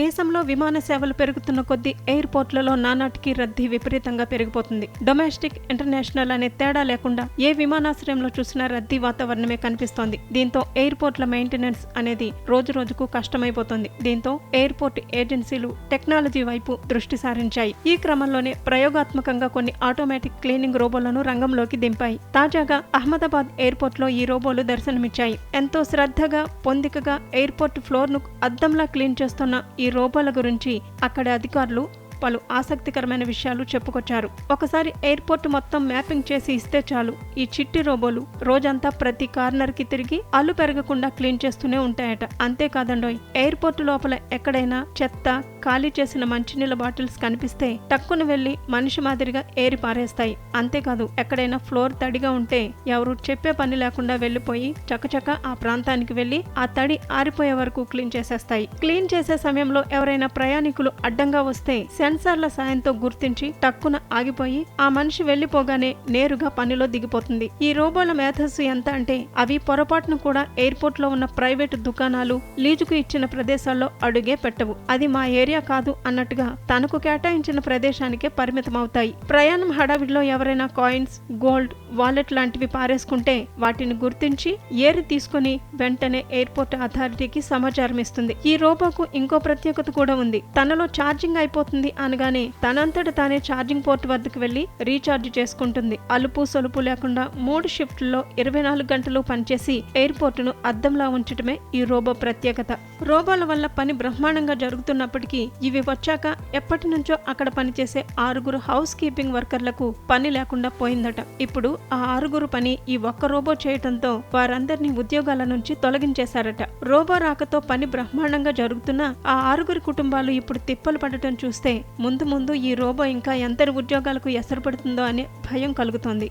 దేశంలో విమాన సేవలు పెరుగుతున్న కొద్దీ ఎయిర్పోర్ట్లలో నానాటికి రద్దీ విపరీతంగా పెరిగిపోతుంది. డొమెస్టిక్ ఇంటర్నేషనల్ అనే తేడా లేకుండా ఏ విమానాశ్రయంలో చూసినా రద్దీ వాతావరణమే కనిపిస్తోంది. దీంతో ఎయిర్పోర్ట్ల మెయింటెనెన్స్ అనేది రోజు రోజుకు కష్టమైపోతుంది. దీంతో ఎయిర్పోర్ట్ ఏజెన్సీలు టెక్నాలజీ వైపు దృష్టి సారించాయి. ఈ క్రమంలోనే ప్రయోగాత్మకంగా కొన్ని ఆటోమేటిక్ క్లీనింగ్ రోబోలను రంగంలోకి దింపాయి. తాజాగా అహ్మదాబాద్ ఎయిర్పోర్ట్లో ఈ రోబోలు దర్శనమిచ్చాయి. ఎంతో శ్రద్ధగా పొందికగా ఎయిర్పోర్ట్ ఫ్లోర్ను అద్దంలా క్లీన్ చేస్తున్న ఈ రూపాల గురించి అక్కడి అధికారులు పలు ఆసక్తికరమైన విషయాలు చెప్పుకొచ్చారు. ఒకసారి ఎయిర్పోర్ట్ మొత్తం మ్యాపింగ్ చేసి ఇస్తే చాలు. ఈ చిట్టి రోబోలు రోజంతా ప్రతి కార్నర్కి తిరిగి అల్లు పెరగకుండా క్లీన్ చేస్తూనే ఉంటాయట. అంతేకాదండోయ్ ఎయిర్పోర్ట్ లోపల ఎక్కడైనా చెత్త ఖాళీ చేసిన మంచినీళ్ళ బాటిల్స్ కనిపిస్తే టక్కున వెళ్ళి మనిషి మాదిరిగా ఏరి పారేస్తాయి. అంతేకాదు ఎక్కడైనా ఫ్లోర్ తడిగా ఉంటే ఎవరు చెప్పే పని లేకుండా వెళ్ళిపోయి చకచక ఆ ప్రాంతానికి వెళ్ళి ఆ తడి ఆరిపోయే వరకు క్లీన్ చేసేస్తాయి. క్లీన్ చేసే సమయంలో ఎవరైనా ప్రయాణికులు అడ్డంగా వస్తే సెన్సార్ల సాయంతో గుర్తించి టక్కున ఆగిపోయి ఆ మనిషి వెళ్ళిపోగానే నేరుగా పనిలో దిగిపోతుంది. ఈ రోబోల మేధస్సు ఎంత అంటే అవి పొరపాటును కూడా ఎయిర్పోర్ట్లో ఉన్న ప్రైవేటు దుకాణాలు లీజుకు ఇచ్చిన ప్రదేశాల్లో అడుగే పెట్టవు. అది మా ఏరియా కాదు అన్నట్టుగా తనకు కేటాయించిన ప్రదేశానికే పరిమితమవుతాయి. ప్రయాణం హడావిడిలో ఎవరైనా కాయిన్స్ గోల్డ్ వాలెట్ లాంటివి పారేసుకుంటే వాటిని గుర్తించి ఏరి తీసుకుని వెంటనే ఎయిర్పోర్ట్ అథారిటీకి సమాచారం ఇస్తుంది ఈ రోబోకు ఇంకో ప్రత్యేకత కూడా ఉంది. తనలో ఛార్జింగ్ అయిపోతుంది అనగానే తనంతట తానే ఛార్జింగ్ పోర్ట్ వద్దకు వెళ్ళి రీఛార్జ్ చేసుకుంటుంది. అలుపు సొలుపు లేకుండా మూడు షిఫ్ట్లలో ఇరవై నాలుగు గంటలు పనిచేసి ఎయిర్పోర్టును అద్దంలా ఉంచటమే ఈ రోబో ప్రత్యేకత. రోబోల వల్ల పని బ్రహ్మాండంగా జరుగుతున్నప్పటికీ ఇవి వచ్చాక ఎప్పటి నుంచో అక్కడ పనిచేసే ఆరుగురు హౌస్ కీపింగ్ వర్కర్లకు పని లేకుండా పోయిందట. ఇప్పుడు ఆ ఆరుగురు పని ఈ ఒక్క రోబో చేయటంతో వారందరినీ ఉద్యోగాల నుంచి తొలగించేశారట. రోబో రాకతో పని బ్రహ్మాండంగా జరుగుతున్న ఆ ఆరుగురి కుటుంబాలు ఇప్పుడు తిప్పలు పడటం చూస్తే ముందు ముందు ఈ రోబో ఇంకా ఎంతటి ఉద్యోగాలకు ఎసరు పడుతుందో అనే భయం కలుగుతోంది.